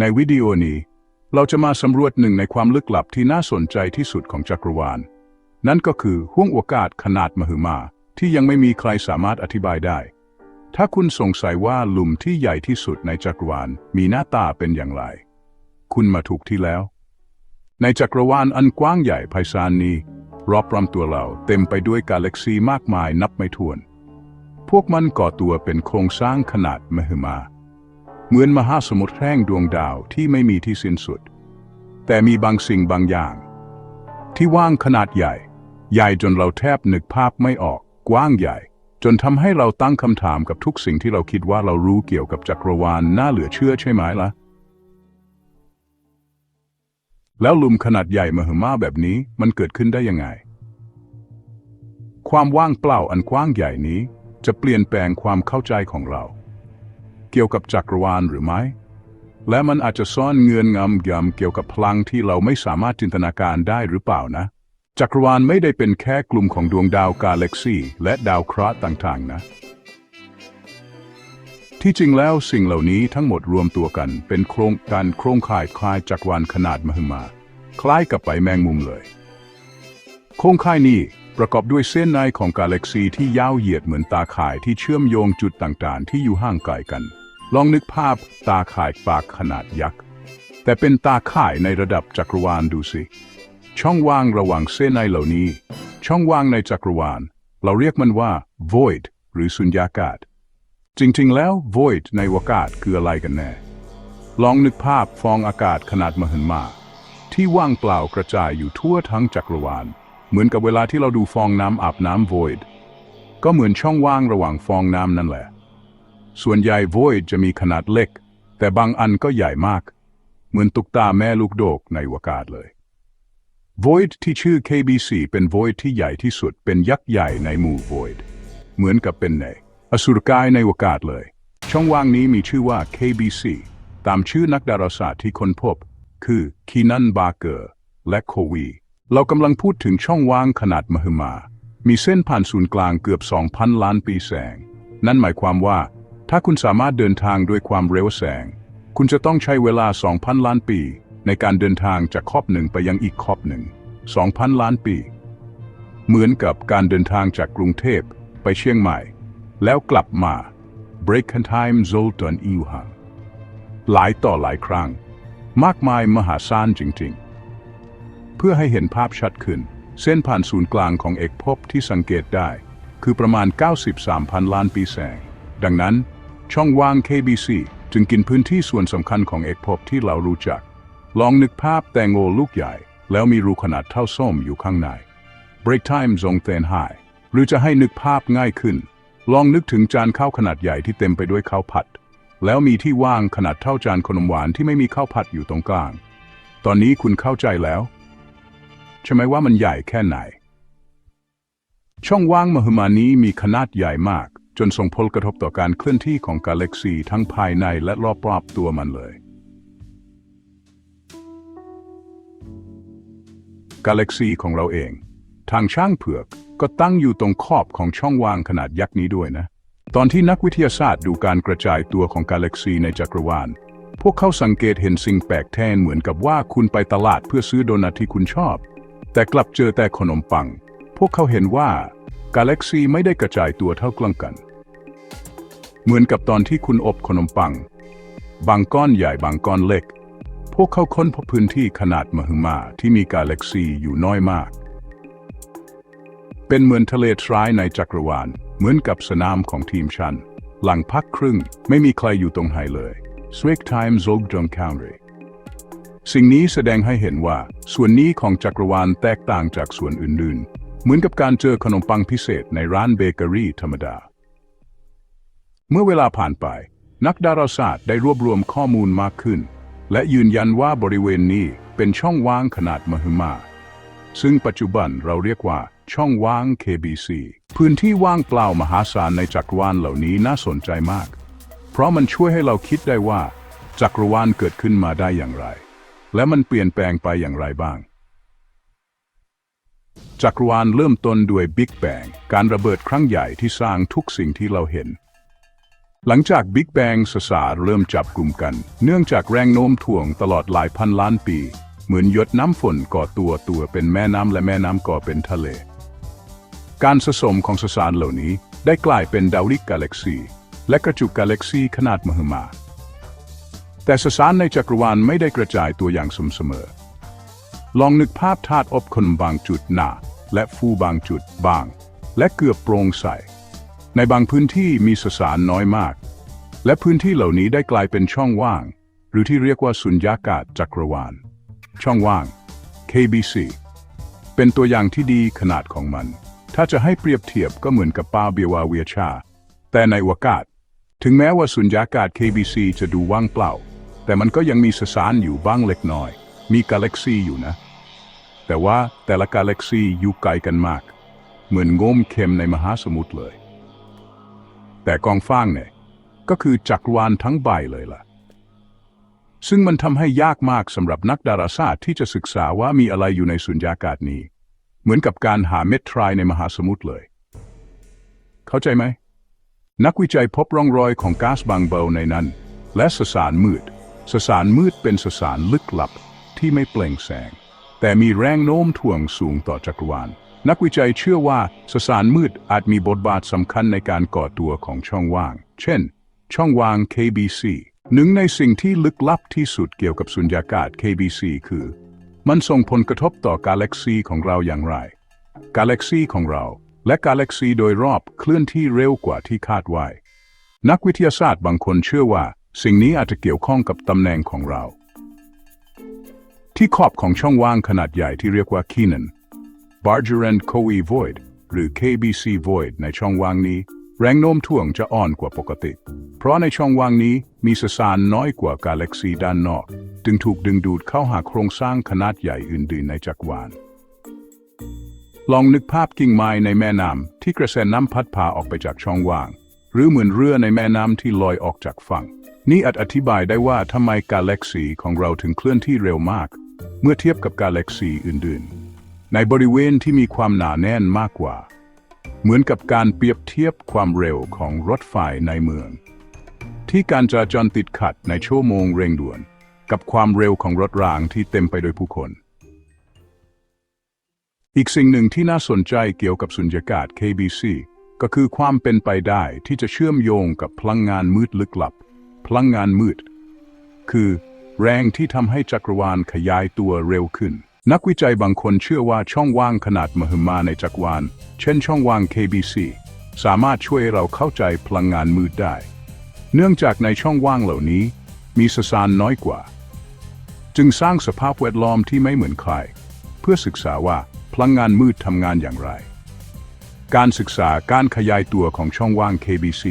ในวิดีโอนี้ เราจะมาสำรวจหนึ่งในความลึกลับที่น่าสนใจที่สุดของจักรวาล นั่นก็คือห้วงโอกาสขนาดมหึมา ที่ยังไม่มีใครสามารถอธิบายได้ ถ้าคุณสงสัยว่าหลุมที่ใหญ่ที่สุดในจักรวาลมีหน้าตาเป็นอย่างไร คุณมาถูกที่แล้ว ในจักรวาลอันกว้างใหญ่ไพศาลนี้ รอบรำตัวเราเต็มไปด้วยกาแล็กซีมากมายนับไม่ถ้วน พวกมันก่อตัวเป็นโครงสร้างขนาดมหึมา เหมือนมหาสมุทรแห้งดวงดาวที่ไม่มีที่สิ้นสุด แต่มีบางสิ่งบางอย่าง ที่ว่างขนาดใหญ่ ใหญ่จนเราแทบนึกภาพไม่ออก กว้างใหญ่ จนทำให้เราตั้งคำถามกับทุกสิ่งที่เราคิดว่าเรารู้เกี่ยวกับจักรวาลน่าเหลือเชื่อใช่ไหมล่ะแล้วลุมขนาดใหญ่มหึมาแบบนี้มันเกิดขึ้นได้ยังไง ความว่างเปล่าอันกว้างใหญ่นี้จะเปลี่ยนแปลงความเข้าใจของเรา เกี่ยวกับจักรวาลหรือไม่ และมันอาจจะซ่อนเงื่อนงำยำเกี่ยวกับพลังที่เราไม่สามารถจินตนาการได้หรือเปล่านะ จักรวาลไม่ได้เป็นแค่กลุ่มของดวงดาวกาแล็กซีและดาวเคราะห์ต่างๆ นะ ที่จริงแล้วสิ่งเหล่านี้ทั้งหมดรวมตัวกันเป็นโครงการโครงข่ายคล้ายจักรวาลขนาดมหึมา คล้ายกับใบแมงมุมเลย โครงข่ายนี้ประกอบด้วยเส้นในของกาแล็กซีที่ยาวเหยียดเหมือนตาข่ายที่เชื่อมโยงจุดต่างๆ ที่อยู่ห่างไกลกัน ลองนึกภาพตาข่ายปากขนาดยักษ์ แต่เป็นตาข่ายในระดับจักรวาลดูสิ ช่องว่างระหว่างเส้นในเหล่านี้ ช่องว่างในจักรวาล เราเรียกมันว่า void หรือสุญญากาศ จริงๆ แล้ว void ในอวกาศคืออะไรกันแน่ ลองนึกภาพฟองอากาศขนาดมหึมา ที่ว่างเปล่ากระจายอยู่ทั่วทั้งจักรวาล เหมือนกับเวลาที่เราดูฟองน้ำอาบน้ำ void ก็เหมือนช่องว่างระหว่างฟองน้ำนั่นแหละ ส่วนใหญ่ void จะมีขนาดเล็ก แต่บางอันก็ใหญ่มาก เหมือนตุกตาแม่ลูกโดกในอวกาศเลย void ที่ชื่อ KBC เป็น void ที่ใหญ่ที่สุด เป็นยักษ์ใหญ่ในหมู่ void เหมือนกับเป็นในอสุรกายในอวกาศเลย ช่องว่างนี้มีชื่อว่า KBC ตามชื่อนักดาราศาสตร์ที่ค้นพบ คือคีนันบาร์เกอร์และโควี เรากำลังพูดถึงช่องว่างขนาดมหึมา มีเส้นผ่านศูนย์กลางเกือบ 2,000 ล้านปีแสง นั่นหมายความว่า ถ้าคุณสามารถเดินทางด้วยความเร็วแสง คุณจะต้องใช้เวลา 2,000 ล้านปี ในการเดินทางจากขอบหนึ่งไปยังอีกขอบหนึ่ง 2,000 ล้านปี เหมือนกับการเดินทางจากกรุงเทพไปเชียงใหม่ แล้วกลับมา break time zoltan อิวหังหลายต่อหลายครั้ง มากมายมหาศาลจริง ๆ เพื่อให้เห็นภาพชัดขึ้น เส้นผ่านศูนย์กลางของเอกภพที่สังเกตได้ คือประมาณ 93,000 ล้านปีแสง ดังนั้น ช่องว่าง KBC จึงกินพื้นที่ส่วนสำคัญของเอกภพที่เรารู้จัก ลองนึกภาพแตงโมลูกใหญ่ แล้วมีรูขนาดเท่าส้มอยู่ข้างใน break time ทรงเตนไฮหรือจะให้นึกภาพง่ายขึ้น ลองนึกถึงจานข้าวขนาดใหญ่ที่เต็มไปด้วยข้าวผัด แล้วมีที่ว่างขนาดเท่าจานขนมหวานที่ไม่มีข้าวผัดอยู่ตรงกลาง ตอนนี้คุณเข้าใจแล้ว ใช่ไหมว่ามันใหญ่แค่ไหน ช่องว่างมหึมานี้มีขนาดใหญ่มาก จนส่งผลกระทบต่อการเคลื่อนที่ของกาแล็กซีทั้งภายในและรอบๆตัวมันเลย กาแล็กซีของเราเอง ทางช่างเผือกก็ตั้งอยู่ตรงขอบของช่องว่างขนาดยักษ์นี้ด้วยนะ ตอนที่นักวิทยาศาสตร์ดูการกระจายตัวของกาแล็กซีในจักรวาล พวกเขาสังเกตเห็นสิ่งแปลกแทนเหมือนกับว่าคุณไปตลาดเพื่อซื้อโดนัทที่คุณชอบ แต่กลับเจอแต่ขนมปัง พวกเขาเห็นว่า กาแล็กซีไม่ได้กระจายตัวเท่ากลังกัน เหมือนกับตอนที่คุณอบขนมปัง บางก้อนใหญ่บางก้อนเล็ก พวกเขาค้นพบพื้นที่ขนาดมหึมาที่มีกาแล็กซีอยู่น้อยมาก เป็นเหมือนทะเลทรายในจักรวาล เหมือนกับสนามของทีมชัน หลังพักครึ่งไม่มีใครอยู่ตรงไหนเลย Swig Time Zog Jong County สิ่งนี้แสดงให้เห็นว่า ส่วนนี้ของจักรวาลแตกต่างจากส่วนอื่นๆ เหมือนกับการเจอขนมปังพิเศษในร้านเบเกอรี่ธรรมดา เมื่อเวลาผ่านไป นักดาราศาสตร์ได้รวบรวมข้อมูลมากขึ้น และยืนยันว่าบริเวณนี้เป็นช่องว่างขนาดมหึมา ซึ่งปัจจุบันเราเรียกว่า ช่องว่าง KBC พื้นที่ว่างเปล่ามหาศาลในจักรวาลเหล่านี้น่าสนใจมาก เพราะมันช่วยให้เราคิดได้ว่า จักรวาลเกิดขึ้นมาได้อย่างไร และมันเปลี่ยนแปลงไปอย่างไรบ้าง จักรวาลเริ่มต้นด้วยบิ๊กแบงการระเบิดครั้งใหญ่ที่สร้างทุกสิ่งที่เราเห็น หลังจากบิ๊กแบงสสารเริ่มจับกลุ่มกัน เนื่องจากแรงโน้มถ่วงตลอดหลายพันล้านปี เหมือนหยดน้ำฝนก่อตัวตัวเป็นแม่น้ำและแม่น้ำก่อเป็นทะเล การสะสมของสสารเหล่านี้ได้กลายเป็นดาวฤกษ์กาแล็กซี และกระจุกกาแล็กซีขนาดมหึมา แต่สสารในจักรวาลไม่ได้กระจายตัวอย่างสม่ำเสมอ ลองนึกภาพธาตุอบคนบางจุดหนา และฟูบางจุดบาง และเกือบโปร่งใส ในบางพื้นที่มีสสารน้อยมาก และพื้นที่เหล่านี้ได้กลายเป็นช่องว่าง หรือที่เรียกว่าสุญญากาศจักรวาล ช่องว่าง KBC เป็นตัวอย่างที่ดีขนาดของมัน ถ้าจะให้เปรียบเทียบก็เหมือนกับปาเบียวาเวียชา แต่ในอวกาศ ถึงแม้ว่าสุญญากาศ KBC จะดูว่างเปล่า แต่มันก็ยังมีสสารอยู่บ้างเล็กน้อย มีกาแล็กซีอยู่นะ แต่ว่าแต่ละกาแล็กซีอยู่ไกลกันมาก เหมือนงมเข็มในมหาสมุทรเลย แต่กองฟางเนี่ยก็คือจักรวาลทั้งใบเลยล่ะ ซึ่งมันทำให้ยากมากสำหรับนักดาราศาสตร์ที่จะศึกษาว่ามีอะไรอยู่ในสุญญากาศนี้ เหมือนกับการหาเม็ดทรายในมหาสมุทรเลย เข้าใจไหม นักวิจัยพบร่องรอยของก๊าซบางเบาในนั้น และสสารมืดสสารมืดเป็นสสารลึกลับ ที่ไม่เปล่งแสง แต่มีแรงโน้มถ่วงสูงต่อจักรวาล นักวิจัยเชื่อว่าสสารมืดอาจมีบทบาทสำคัญในการก่อตัวของช่องว่าง เช่น ช่องว่าง KBC หนึ่งในสิ่งที่ลึกลับที่สุดเกี่ยวกับสุญญากาศ KBC คือ มันส่งผลกระทบต่อกาแล็กซีของเราอย่างไร กาแล็กซีของเราและกาแล็กซีโดยรอบเคลื่อนที่เร็วกว่าที่คาดไว้ นักวิทยาศาสตร์บางคนเชื่อว่า สิ่งนี้อาจจะเกี่ยวข้องกับตำแหน่งของเรา ที่ขอบของช่องว่างขนาดใหญ่ที่เรียกว่า Keenan Bargerand Coe Void หรือ KBC Void ในช่องว่างนี้ แรงโน้มถ่วงจะอ่อนกว่าปกติ เพราะในช่องว่างนี้มีสสารน้อยกว่ากาแล็กซีด้านนอก จึงถูกดึงดูดเข้าหาโครงสร้างขนาดใหญ่อื่นๆในจักรวาลลองนึกภาพกิ่งไม้ในแม่น้ำที่กระแสน้ำพัดพาออกไปจากช่องว่าง หรือเหมือนเรือในแม่น้ำที่ลอยออกจากฝั่ง นี่อาจอธิบายได้ว่าทำไมกาแล็กซีของเราถึงเคลื่อนที่เร็วมาก เมื่อเทียบกับกาแล็กซีอื่นๆ ในบริเวณที่มีความหนาแน่นมากกว่า เหมือนกับการเปรียบเทียบความเร็วของรถไฟในเมือง ที่การจราจรติดขัดในชั่วโมงเร่งด่วน กับความเร็วของรถรางที่เต็มไปด้วยผู้คน อีกสิ่งหนึ่งที่น่าสนใจเกี่ยวกับสุญญากาศ KBC ก็คือความเป็นไปได้ที่จะเชื่อมโยงกับพลังงานมืดลึกลับ พลังงานมืด คือ แรงที่ทำให้จักรวาลขยายตัวเร็วขึ้น นักวิจัยบางคนเชื่อว่าช่องว่างขนาดมหึมาในจักรวาล เช่นช่องว่าง KBC สามารถช่วยเราเข้าใจพลังงานมืดได้ เนื่องจากในช่องว่างเหล่านี้ มีสสารน้อยกว่า จึงสร้างสภาพแวดล้อมที่ไม่เหมือนใคร เพื่อศึกษาว่าพลังงานมืดทำงานอย่างไร การศึกษาการขยายตัวของช่องว่าง KBC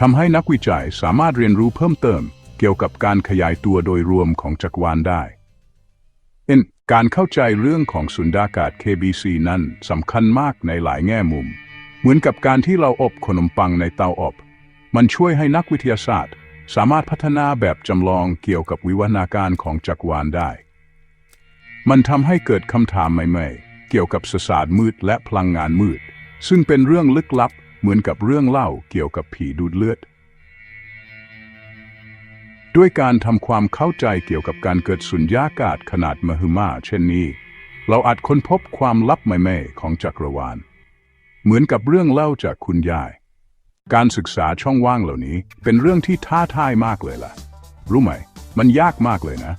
ทำให้นักวิจัยสามารถเรียนรู้เพิ่มเติม เกี่ยวกับการขยายตัวโดยรวมของจักรวาลได้เอ็นการเข้าใจเรื่องของสุญญากาศ KBC นั้นสำคัญมากในหลายแง่มุม เหมือนกับการที่เราอบขนมปังในเตาอบ มันช่วยให้นักวิทยาศาสตร์ สามารถพัฒนาแบบจำลองเกี่ยวกับวิวัฒนาการของจักรวาลได้ มันทำให้เกิดคำถามใหม่ๆ เกี่ยวกับสสารมืดและพลังงานมืด ซึ่งเป็นเรื่องลึกลับเหมือนกับเรื่องเล่าเกี่ยวกับผีดูดเลือด ด้วยการทำความเข้าใจเกี่ยวกับการเกิดสุญญากาศขนาดมหึมาเช่นนี้ เราอาจค้นพบความลับใหม่ๆของจักรวาล เหมือนกับเรื่องเล่าจากคุณยาย การศึกษาช่องว่างเหล่านี้เป็นเรื่องที่ท้าทายมากเลยล่ะ รู้ไหม มันยากมากเลยนะ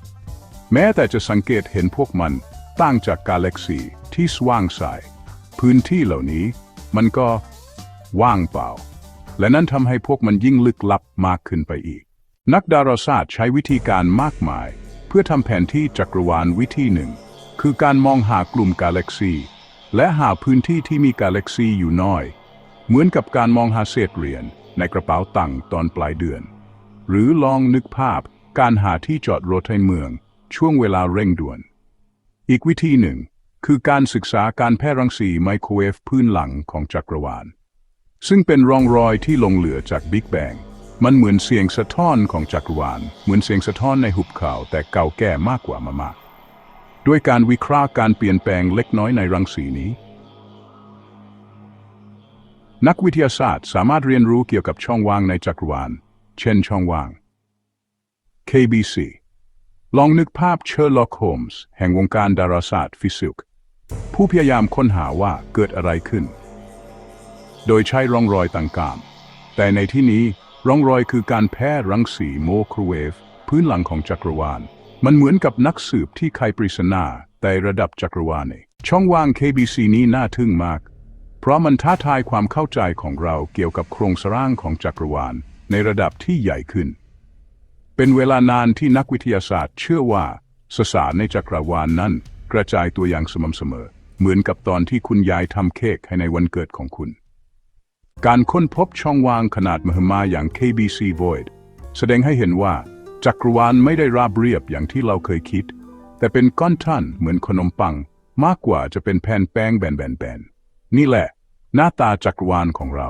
แม้แต่จะสังเกตเห็นพวกมันต่างจากกาแล็กซีที่สว่างใสพื้นที่เหล่านี้ มันก็ว่างเปล่า และนั่นทำให้พวกมันยิ่งลึกลับมากขึ้นไปอีก นักดาราศาสตร์ใช้วิธีการมากมาย เพื่อทำแผนที่จักรวาลวิธีหนึ่ง คือการมองหากลุ่มกาแล็กซี และหาพื้นที่ที่มีกาแล็กซีอยู่น้อย เหมือนกับการมองหาเศษเหรียญในกระเป๋าตังค์ตอนปลายเดือน หรือลองนึกภาพการหาที่จอดรถในเมือง ช่วงเวลาเร่งด่วน อีกวิธีหนึ่ง คือการศึกษาการแพร่รังสีไมโครเวฟพื้นหลังของจักรวาล ซึ่งเป็นร่องรอยที่หลงเหลือจากบิ๊กแบง มันเหมือนเสียงสะท้อนของจักรวาล เหมือนเสียงสะท้อนในหุบเขาแต่เก่าแก่มากกว่ามามาก ด้วยการวิเคราะห์การเปลี่ยนแปลงเล็กน้อยในรังสีนี้ นักวิทยาศาสตร์สามารถเรียนรู้เกี่ยวกับช่องว่างในจักรวาล เช่นช่องว่าง KBC ลองนึกภาพเชอร์ล็อกโฮมส์แห่งวงการดาราศาสตร์ฟิสิกส์ผู้พยายามค้นหาว่าเกิดอะไรขึ้น โดยใช้ร่องรอยต่างๆ แต่ในที่นี้ ร่องรอยคือการแพร่รังสีโมโครเวฟพื้นหลังของจักรวาล มันเหมือนกับนักสืบที่ไขปริศนาแต่ระดับจักรวาลนี่ช่องว่าง KBC นี้น่าทึ่งมาก เพราะมันท้าทายความเข้าใจของเราเกี่ยวกับโครงสร้างของจักรวาล ในระดับที่ใหญ่ขึ้น เป็นเวลานานที่นักวิทยาศาสตร์ เชื่อว่าสสารในจักรวาลนั้น กระจายตัวอย่างสม่ำเสมอ เหมือนกับตอนที่คุณยายทำเค้กให้ในวันเกิดของคุณ การค้นพบช่องว่างขนาดมหึมาอย่าง KBC Void แสดงให้เห็นว่า จักรวาลไม่ได้ราบเรียบอย่างที่เราเคยคิด แต่เป็นก้อนท่านเหมือนขนมปัง มากกว่าจะเป็นแผ่นแป้งแบนๆๆนี่แหละ หน้าตาจักรวาลของเรา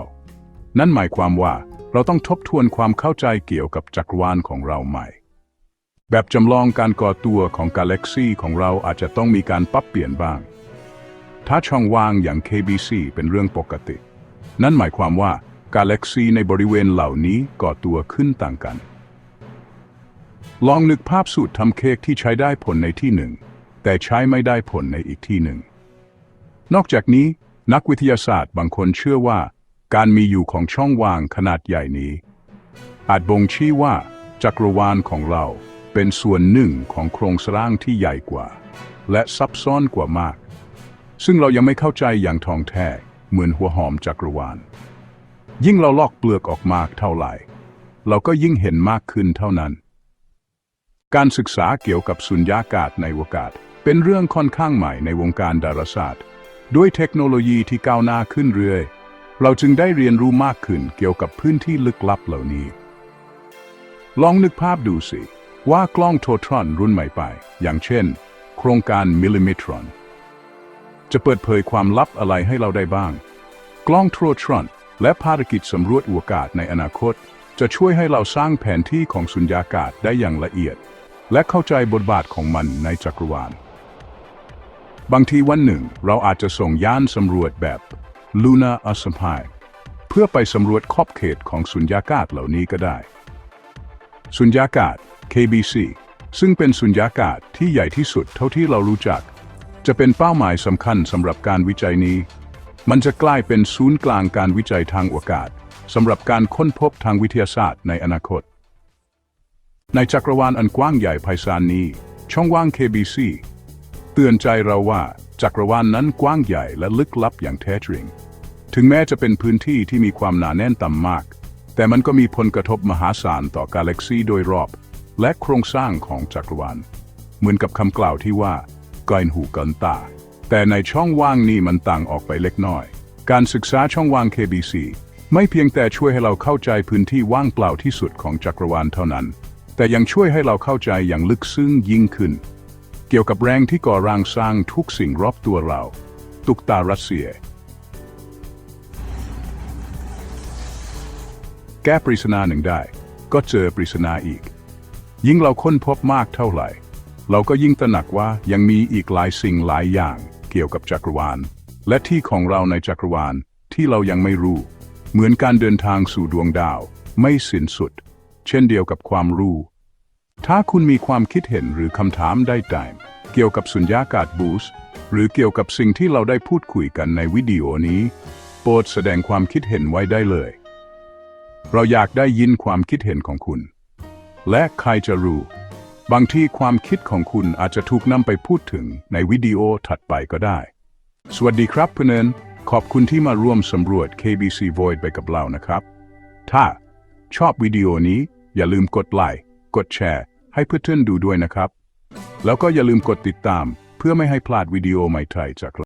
นั่นหมายความว่าเราต้องทบทวนความเข้าใจเกี่ยวกับจักรวาลของเราใหม่ แบบจำลองการก่อตัวของกาแล็กซีของเราอาจจะต้องมีการปรับเปลี่ยนบ้าง ถ้าช่องว่างอย่าง KBC เป็นเรื่องปกติ นั่นหมายความว่ากาแล็กซีในบริเวณเหล่านี้ก่อตัวขึ้นต่างกัน ลองนึกภาพสูตรทำเค้กที่ใช้ได้ผลในที่หนึ่ง แต่ใช้ไม่ได้ผลในอีกที่หนึ่ง นอกจากนี้นักวิทยาศาสตร์บางคนเชื่อว่า การมีอยู่ของช่องว่างขนาดใหญ่นี้ อาจบ่งชี้ว่า จักรวาลของเราเป็นส่วนหนึ่งของโครงสร้างที่ใหญ่กว่า และซับซ้อนกว่ามาก ซึ่งเรายังไม่เข้าใจอย่างทองแท้ เหมือนหัวหอมจักรวาล ยิ่งเราลอกเปลือกออกมากเท่าไหร่ เราก็ยิ่งเห็นมากขึ้นเท่านั้น การศึกษาเกี่ยวกับสุญญากาศในอวกาศ เป็นเรื่องค่อนข้างใหม่ในวงการดาราศาสตร์ ด้วยเทคโนโลยีที่ก้าวหน้าขึ้นเรื่อย เราจึงได้เรียนรู้มากขึ้นเกี่ยวกับพื้นที่ลึกลับเหล่านี้ ลองนึกภาพดูสิ ว่ากล้องโทรทรอนรุ่นใหม่ไป อย่างเช่น โครงการมิลลิเมตรอน จะเปิดเผยความลับอะไรให้เราได้บ้าง กล้องโทรทรอนและภารกิจสำรวจอวกาศในอนาคต จะช่วยให้เราสร้างแผนที่ของสุญญากาศได้อย่างละเอียด และเข้าใจบทบาทของมันในจักรวาล บางทีวันหนึ่ง เราอาจจะส่งยานสำรวจแบบ Luna a s a m p i เพื่อไปสำรวจขอบเขตของสุญญากาศเหล่านี้ก็ได้ สุญญากาศ KBC ซึ่งเป็นสุญญากาศที่ใหญ่ที่สุดเท่าที่เรารู้จัก จะเป็นเป้าหมายสำคัญสำหรับการวิจัยนี้ มันจะกลายเป็นศูนย์กลางการวิจัยทางอวกาศสำหรับการค้นพบทางวิทยาศาสตร์ในอนาคต ในจักรวาลอันกว้างใหญ่ไพศาลนี้ ช่องว่าง KBC เตือนใจเราว่าจักรวาลนั้นกว้างใหญ่และลึกลับอย่างแท้จริง ถึงแม้จะเป็นพื้นที่ที่มีความหนาแน่นต่ำมาก แต่มันก็มีผลกระทบมหาศาลต่อกาแล็กซีโดยรอบ และโครงสร้างของจักรวาล เหมือนกับคำกล่าวที่ว่า กลหูกินตา แต่ในช่องว่างนี้มันต่างออกไปเล็กน้อย การศึกษาช่องว่าง KBC ไม่เพียงแต่ช่วยให้เราเข้าใจพื้นที่ว่างเปล่าที่สุดของจักรวาลเท่านั้น แต่ยังช่วยให้เราเข้าใจอย่างลึกซึ้งยิ่งขึ้น เกี่ยวกับแรงที่ก่อร่างสร้างทุกสิ่งรอบตัวเรา ตุกตารัสเซีย แก้ปริศนาหนึ่งได้ ก็เจอปริศนาอีก ยิ่งเราค้นพบมากเท่าไหร่ เราก็ยิ่งตระหนักว่ายังมีอีกหลายสิ่งหลายอย่างเกี่ยวกับจักรวาล และที่ของเราในจักรวาลที่เรายังไม่รู้ เหมือนการเดินทางสู่ดวงดาว ไม่สิ้นสุด เช่นเดียวกับความรู้ ถ้าคุณมีความคิดเห็นหรือคำถามใดๆเกี่ยวกับสุญญากาศบูสต์หรือเกี่ยวกับสิ่งที่เราได้พูดคุยกันในวิดีโอนี้ โปรดแสดงความคิดเห็นไว้ได้เลย เราอยากได้ยินความคิดเห็นของคุณ และใครจะรู้ บางที่ความคิดของคุณอาจจะถูกนำไปพูดถึงในวิดีโอถัดไปก็ได้ สวัสดีครับเพื่อนขอบคุณที่มาร่วมสำรวจ KBC Void ไปกับเรานะครับ ถ้าชอบวิดีโอนี้อย่าลืมกดไลค์ กดแชร์ ให้เพื่อนๆดูด้วยนะครับ แล้วก็อย่าลืมกดติดตามเพื่อไม่ให้พลาดวิดีโอใหม่ๆจากเรา